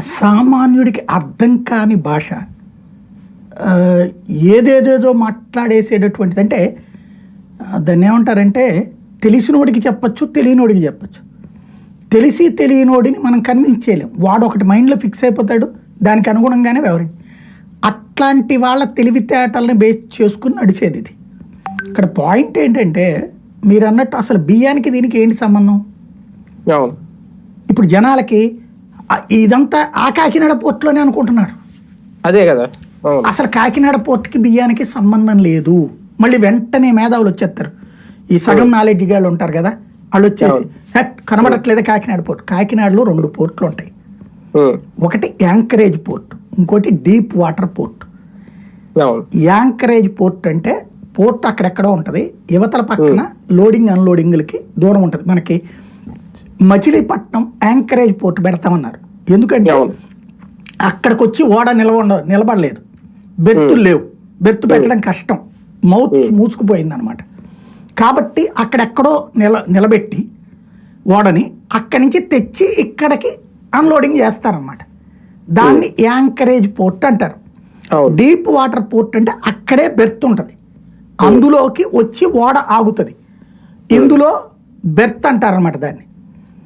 సామాన్యుడికి అర్థం కాని భాష ఏదేదేదో మాట్లాడేసేటటువంటిది అంటే దాన్ని ఏమంటారంటే తెలిసినోడికి చెప్పచ్చు తెలియనోడికి చెప్పచ్చు. తెలిసి తెలియనోడిని మనం కన్విన్స్ చేయలేం వాడు ఒకటి మైండ్లో ఫిక్స్ అయిపోతాడు దానికి అనుగుణంగానే వ్యవహరించి అట్లాంటి వాళ్ళ తెలివితేటల్ని బేస్ చేసుకుని నడిచేది ఇది. ఇక్కడ పాయింట్ ఏంటంటే మీరు అన్నట్టు అసలు బియ్యానికి దీనికి ఏంటి సంబంధం? ఇప్పుడు జనాలకి ఇదంతా ఆ కాకినాడ పోర్ట్లోనే అనుకుంటున్నారు అదే కదా. అసలు కాకినాడ పోర్ట్కి బియ్యానికి సంబంధం లేదు. మళ్ళీ వెంటనే మేధావులు వచ్చేస్తారు. ఈ సగం నాలెడ్జ్ గాళ్ళు ఉంటారు కదా వాళ్ళు వచ్చేసి "హట్, కనబడట్లేదు కాకినాడ పోర్ట్. కాకినాడలో రెండు పోర్ట్లు ఉంటాయి. ఒకటి యాంకరేజ్ పోర్ట్ ఇంకోటి deep water port. Anchorage port అంటే పోర్ట్ అక్కడెక్కడో ఉంటుంది. యువతల పక్కన లోడింగ్ అన్లోడింగ్లకి దూరం ఉంటుంది. మనకి మచిలీపట్నం యాంకరేజ్ పోర్ట్ పెడతామన్నారు. ఎందుకంటే. అక్కడికి వచ్చి ఓడ నిలవ నిలబడలేదు. బెర్తులు లేవు. బెర్తు పెట్టడం కష్టం. మౌత్ మూసుకుపోయింది అనమాట కాబట్టి అక్కడెక్కడో నిల నిలబెట్టి ఓడని అక్కడి నుంచి తెచ్చి ఇక్కడికి అన్లోడింగ్ చేస్తారన్నమాట. దాన్ని యాంకరేజ్ పోర్ట్ అంటారు. డీప్ వాటర్ పోర్ట్ అంటే అక్కడే బెర్త్ ఉంటుంది. అందులోకి వచ్చి ఓడ ఆగుతుంది. ఇందులో బెర్త్ అంటారనమాట దాన్ని.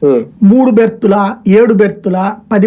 Hmm. మూడు బెర్తుల ఏడు బెర్తుల పది బెర్తుల